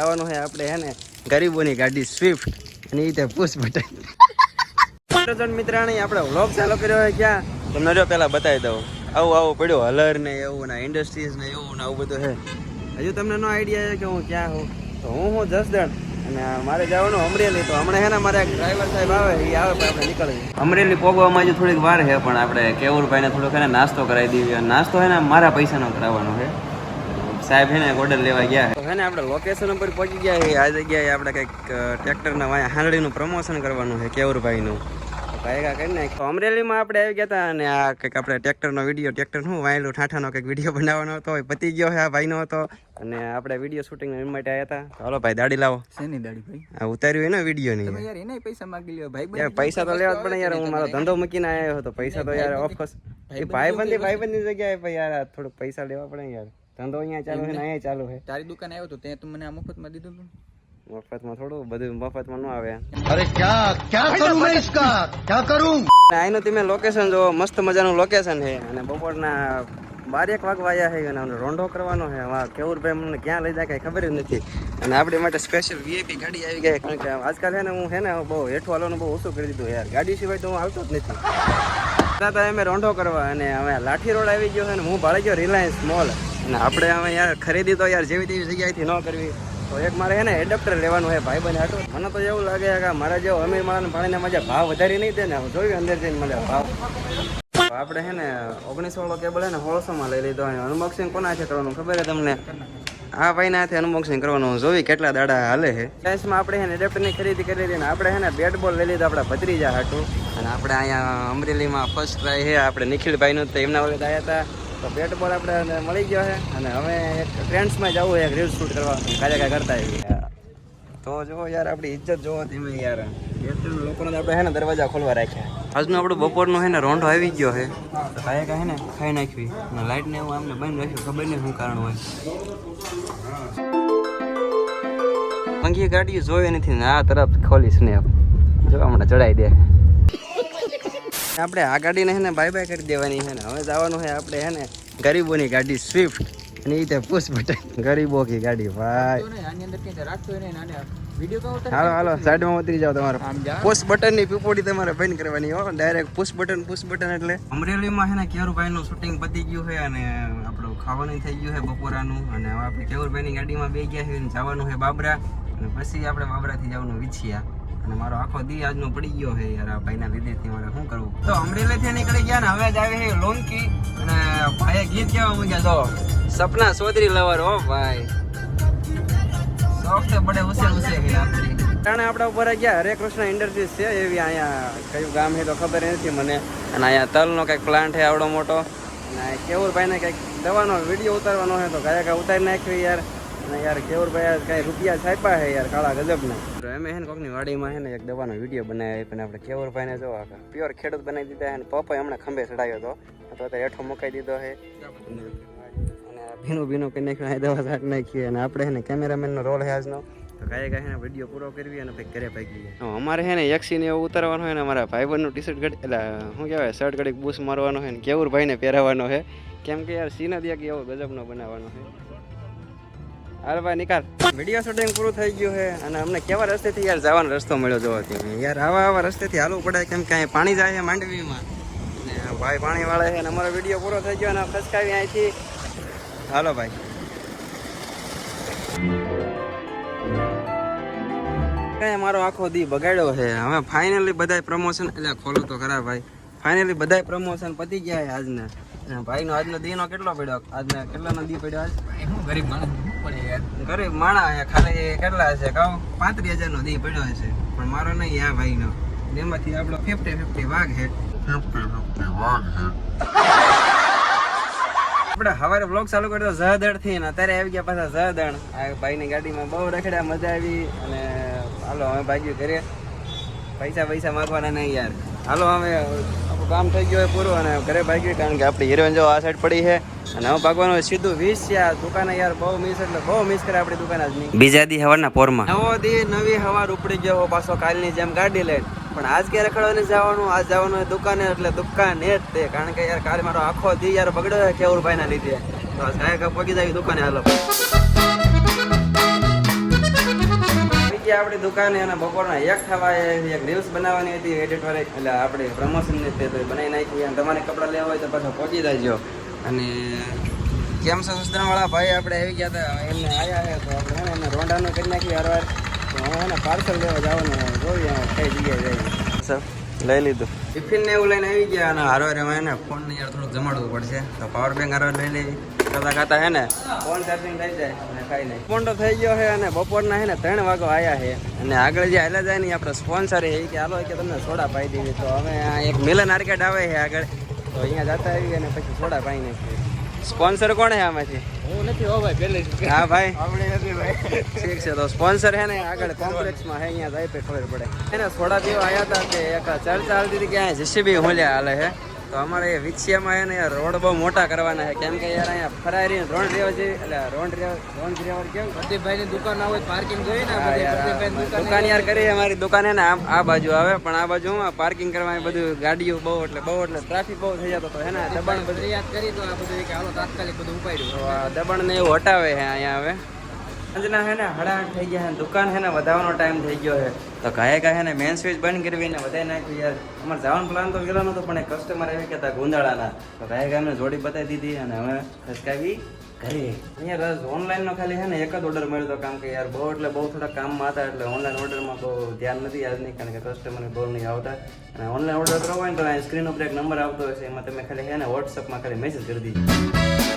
આવવાનું છે આપણે હે ને ગરીબોની ગાડી સ્વિફ્ટ અને એ પુશ બટન મિત્રાણી, આપણે વ્લોગ ચાલુ કર્યો હોય ક્યાં? તમને જો પેલા બતાવી દઉં. આવું આવું પડ્યું હલર ને એવું ને ઇન્ડસ્ટ્રીઝ ને એવું ને આવું બધું છે હજુ તમને નો આઈડિયા છે કે હું ક્યાં હું. તો હું હું જસદણ અને મારે જવાનું અમરેલી. તો હમણાં હે ને મારે ડ્રાઈવર સાહેબ આવે એ આવે પણ આપણે નીકળીએ. અમરેલી પોગવામાં હજુ થોડીક વાર છે પણ આપણે કેવુરભાઈને થોડુંક હે ને નાસ્તો કરાવી દઈએ નાસ્તો હે ને મારા પૈસાનો કરાવવાનો છે સાહેબ હે ને ઓર્ડર લેવા ગયા છે. હે ને આપણે લોકેશન ઉપર પહોંચી ગયા છે આ જગ્યાએ આપણે કંઈક ટ્રેક્ટરના વાયા હાંડળીનું પ્રમોશન કરવાનું છે કેવરભાઈનું. ભાઈગા કરી નાખ અમરેલીમાં આપણે આવી ગયા હતા અને આ કંઈક આપણે ટ્રેક્ટરનો વીડિયો ટ્રેક્ટર શું? વાયેલું ઠાઠાનો કંઈક વીડિયો બનાવવાનો હતો એ પતી ગયો છે આ ભાઈનો હતો. અને આપણે વીડિયો શૂટિંગ માટે આવ્યા હતા. ચાલો ભાઈ દાડી લાવો. શેની દાડી ભાઈ? આ ઉતાર્યું વીડિયો ની. યાર એને પૈસા માંગી લ્યો. ભાઈ પૈસા તો લેવા પણ પડે યાર હું મારો ધંધો મૂકીને આવ્યો હતો. પૈસા તો યાર ઓફકોર્સ ભાઈબંધી ભાઈબંધી જગ્યાએ ભાઈ યાર થોડુંક પૈસા લેવા પડે યાર. ધંધો અહીંયા ચાલુ છે ને અહીંયા ચાલુ છે. તારી દુકાન આવ્યો તો તે તું મને આ મફતમાં દીધું તું. મફતમાં થોડું બધું મફતમાં ન આવે. અરે ક્યાં ક્યાં કરું મેં ઇસકા? ક્યાં કરું? આઈનું તમે લોકેશન જો મસ્ત મજાનું લોકેશન છે. અને બપોરના બારેક વાગવા આવ્યા છે અને રોંઢો કરવાનો છે. વાહ કેવુરભાઈ મને ક્યાં લઈ જાય કાંઈ ખબર જ નથી. અને આપણી માટે સ્પેશિયલ વીઆઈપી ગાડી આવી ગઈ કારણ કે આજકાલ છે ને હું છે ને બહુ હેઠું હાલવાનું બહુ ઓછું કરી દીધું યાર. ગાડી સિવાય તો હું આવતો જ નથી. દાદા એમ રોંઢો કરવા અને હવે લાઠી રોડ આવી ગયો છે અને હું ભાડે ગયો રિલાયન્સ મોલ અને આપણે હવે યાર ખરીદી તો યાર જેવી તેવી જગ્યાએથી ન કરવી. તો એક મારે છે ને એડપ્ટર લેવાનું હોય ભાઈ બને હાટું. મને તો એવું લાગે કે મારા જેવો અમીર માણસને પાણીને મજા ભાવ વધારી નહીં દે ને હું જોયું અંદર જઈને મને ભાવ. આપણે છે ને ઓગણીસો વાળો કેબલ હે ને સોળસોમાં લઈ લીધો અનબોક્સિંગ કોના છે કરવાનું ખબર છે તમને? આ ભાઈના હાથે અનબોક્સિંગ કરવાનું. જોવી કેટલા દાડા હાલે છે. સાયન્સમાં આપણે હે ને એડેપ્ટરની ખરીદી કરી લીધી ને આપણે હે ને બેટ બોલ લઈ લીધો આપણા ભત્રીજા હાટું. અને આપણે અહીંયા અમરેલીમાં ફર્સ્ટ ટ્રાય છે. આપણે નિખિલભાઈનું તો એમના વખત આવ્યા હતા. તો બેટ પર આપણે મળી ગયો છે અને હવે એક ટ્રેન્ડ્સમાં જવું હોય એક રીલ શૂટ કરવા. કાલે કાંઈ કરતા આવીએ. તો જો યાર, આપણી ઇજ્જત જોવો તમે યાર. લોકોને આપણે હે ને દરવાજા ખોલવા રાખ્યા. આજનો આપણો બપોરનો હે ને રોંઢો આવી ગયો છે. તો કાંઈ કાંઈ ને ખાઈ નાખવી. અને લાઇટને એવું આમને બંધ રાખ્યું. ખબર નહીં શું કારણ હોય. મંગી ગાડી જોઈ નથી ને આ તરફ ખોલીશ ને. જો હમણાં ચડાઈ દે. આપણે આ ગાડીને હે ને બાય બાય કરી દેવાની છે ને. હવે જવાનું છે આપણે હે ને ગરીબોની ગાડી સ્વિફ્ટ અને એ તે પુશ બટન ગરીબો કી ગાડી ભાઈ. હાલો હાલો સાઈડમાં ઉતરી જાવ તમારે. પુશ બટનની પીપોડી તમારે બંધ કરવાની હો. Direct push button push button એટલે. અમરેલીમાં છે ને કેરુભાઈ નું શૂટિંગ પતી ગયું છે અને આપણું ખાવાનું થઈ ગયું છે બપોરાનું. અને હવે આપણે કેરુભાઈ ની ગાડીમાં બે ગયા છે જવાનું છે બાબરા. અને પછી આપણે બાબરાથી જવાનું વિછિયા. અને મારો આખો દી આજનો પડી ગયો છે યાર, આ ભાઈના લીધેથી મારે શું કરવું? તો અમરેલીથી નીકળી ગયા ને, હવે જ આવે છે લોનકી. અને ભાઈએ ગીત કેવા મૂક્યા તો? સપના સોદરી લવર હો ભાઈ. શોખ છે બડે ઉસે ઉસે આપણી ટાણે આપણા ઉપર ગયા, હરે કૃષ્ણ ઇન્ડસ્ટ્રીઝ છે એવી અહીંયા કયું ગામ છે તો ખબર નથી મને. અને અહીંયા તલનો કંઈક પ્લાન્ટ છે આવડો મોટો. અને કેવુરભાઈને કંઈક દવાનો વીડિયો ઉતારવાનો છે તો ઘરે કયા ઉતારી નાખ્યો યાર. અને યાર કેવરભાઈ આ રૂપિયા છાપ્યા છે યાર કાળા ગજબના. એમ છે ને કોકની વાડીમાં છે ને એક દવાનો વીડિયો બનાવ્યો પણ આપણે કેવુરભાઈને જો પ્યોર ખેડૂત બનાવી દીધા અને પપ્પાએ હમણાં ખંભે ચડાવ્યો હતો. તો અત્યારે હેઠો મુકાઈ દીધો છે. અને ભીનું ભીનું કરી નાખ્યું દવા છાંટ નાખી અને આપણે ને કેમેરામેનનો રોલ આજનો. તો કાંઈ કાંઈ ને વીડિયો પૂરો કરવી અને પછી ઘરે ભાગી ગયા. અમારે છે ને એક્સીને એવું ઉતારવાનું હોય ને અમારા ભાઈબંધનું ટી શર્ટ ઘડી એટલે શું કહેવાય શર્ટ ઘડીક બૂસ મારવાનો હોય ને કેવું ભાઈને પહેરાવવાનો છે. કેમ કે યાર સીન જ કે એવો ગજબનો બનાવવાનો છે. હાલ ભાઈ નિકાલ. વીડિયો શૂટિંગ પૂરું થઈ ગયું છે અને અમને કેવા રસ્તેથી યાર જવાનો રસ્તો મળ્યો જોવાથી યાર આવા આવા રસ્તેથી હાલવું પડે કેમ કે પાણી જાય છે માંડવીમાં. ભાઈ પાણી વાળે છે અને અમારો વીડિયો પૂરો થઈ ગયો અને ખસકાવી અહીંથી. હાલો ભાઈ. કઈ મારો આખો દી બગાડ્યો છે. હવે ફાઇનલી બધાય પ્રમોશન એટલે ખોલો તો ખરા ભાઈ. ફાઇનલી બધાય પ્રમોશન પતી ગયા છે આજના. ભાઈનો આજનો દીનો કેટલો પડ્યો? આજના કેટલાનો દી પડ્યો આજ? હું ગરીબ માણસ પડે યાર ગરીબ માણા છે ખાલી કેટલા હશે કહું પાંત્રીસ હજાર નો દી પડ્યો છે પણ મારો નહીં આ ભાઈનો. એમાંથી આપણો ફિફ્ટી ફિફ્ટી વાઘ છે. આપણે હવારે બ્લોગ ચાલુ કર્યો જહદડથી ને અત્યારે આવી ગયા પાછા જહદણ આ ભાઈની ગાડીમાં બહુ રખડ્યા મજા આવી. અને હાલો અમે ભાગ્યું કરીએ પૈસા પૈસા માગવાના નહીં યાર. હાલો હવે આપણું કામ થઈ ગયું હોય પૂરું અને ઘરે ભાગ્યું કારણ કે આપણી હિરોઈન જો આ સાઈડ પડી છે. અને હવે ભાગવાનું સીધું વીસ છે. આ દુકાને યાર બહુ મિસ એટલે બહુ મિસ કરે આપણી દુકાન આજની. બીજા દી હવારના પોરમાં. નવો દી નવી હવાર ઉપડી ગયો પાછો કાલની જેમ ગાડી લઈને. પણ આજ ક્યારે રખડવા નથી જવાનું? આજ જવાનું દુકાને એટલે દુકાન એ જ તે. કારણ કે યાર કાલે મારો આખો દી યાર બગડ્યો છે કેવુરભાઈ ના લીધે. તો આજ ગાયક પગી જાય દુકાને હાલો. ગયા આપણી દુકાને અને બપોરના એક થવા એક રીલ્સ બનાવવાની હતી એડિટ વાળી. એટલે આપણે પ્રમોશનની તે બનાવી નાખી અને તમારે કપડાં લેવા હોય તો પાછા પહોંચી જાજો. અને કેમ છો સુસ્તરાવાળા ભાઈ આપણે આવી ગયા હતા. એમને આવ્યા તો આપણે એમને રોંડાનું કરી નાખી હરવાર. તો હવે એને પાર્સલ લેવા જવાનું જોઈએ કઈ જગ્યાએ જઈએ સર લઈ લીધું. ટિફિન ને એવું લઈને આવી ગયા અને હારવાર એમાં એને ફોનની યાર થોડુંક જમાડવું પડશે. તો પાવર બેંક હારવાર લઈ લઈ ખાતા ખાતા હે ને? ફોન ચાર્જિંગ થઈ જાય અને ખાઈ નહીં. ફોન તો થઈ ગયો છે અને બપોરના હે ને ત્રણ વાગો આવ્યા છે અને આગળ જે હાલ્યા જાય ને આપણે સ્પોન્સર એ કે હાલો કે તમને સોડા પાઈ દેવી તો હવે એક મિલન આર્કેટ આવે છે આગળ. તો અહીંયા જતા આવી અને પછી સોડા પાઈ નાખીએ. સ્પોન્સર કોણ છે આમાંથી? હું નથી હો ભાઈ પહેલે હા ભાઈ. આપણે નથી ભાઈ. ઠીક છે તો સ્પોન્સર છે ને આગળ કોમ્પ્લેક્સમાં હે અહીંયા જાય પે ખબર પડે. એને સોડા દિવસ આવ્યા હતા કે એક ચર્ચા હાલતી હતી કે અહીંયા જેસીબી હોલ્યા હાલે છે તો અમારે એ વિકસિયામાં છે ને રોડ બહુ મોટા કરવાના છે. કેમ કે યાર અહીંયા ફરારી રોડ રેવા જેવી એટલે રોડ રોડ રેવા કેવું? પ્રદીપભાઈ ની દુકાન આવે હોય પાર્કિંગ જોઈએ ને દુકાન યાર કરી અમારી દુકાન ને આ બાજુ આવે. પણ આ બાજુ હું પાર્કિંગ કરવાની બધું ગાડીઓ બહુ એટલે બહુ એટલે ટ્રાફિક બહુ થઈ જતો તો હે ને? દબાણ બધું યાદ કરી તો આ બધું કે હાલો તાત્કાલિક બધું ઉપાડ્યું. દબાણ ને એવું હટાવે છે અહીંયા હવે. સાંજના હે ને સાડા થઈ ગયા હે દુકાન હે ને, વધારવાનો ટાઈમ થઈ ગયો છે તો કાંઈ કાંઈ ને મેન સ્વિચ બંધ કરવી ને વધારે નાખ્યું યાર. અમારે જવાનો પ્લાન તો ગયેલો નતો, પણ એ કસ્ટમર એવી કહેતા હતા ગુંદાળાના. તો કાંઈ કાંઈ જોડી બતાવી દીધી અને હવે ખસકાવી ઘરે. અહીંયા રસ ઓનલાઈનનો ખાલી હે ને એક જ ઓર્ડર મળ્યો હતો કામ કે યાર બહુ, એટલે બહુ થોડા કામમાં હતા, એટલે ઓનલાઈન ઓર્ડરમાં બહુ ધ્યાન નથી આજની કારણ કે કસ્ટમરને બહુ નહીં આવતા. અને ઓનલાઈન ઓર્ડર કરવો હોય ને તો સ્ક્રીન ઉપર એક નંબર આવતો હશે એમાં તમે ખાલી હે ને વોટ્સઅપમાં ખાલી મેસેજ કરી દીધો.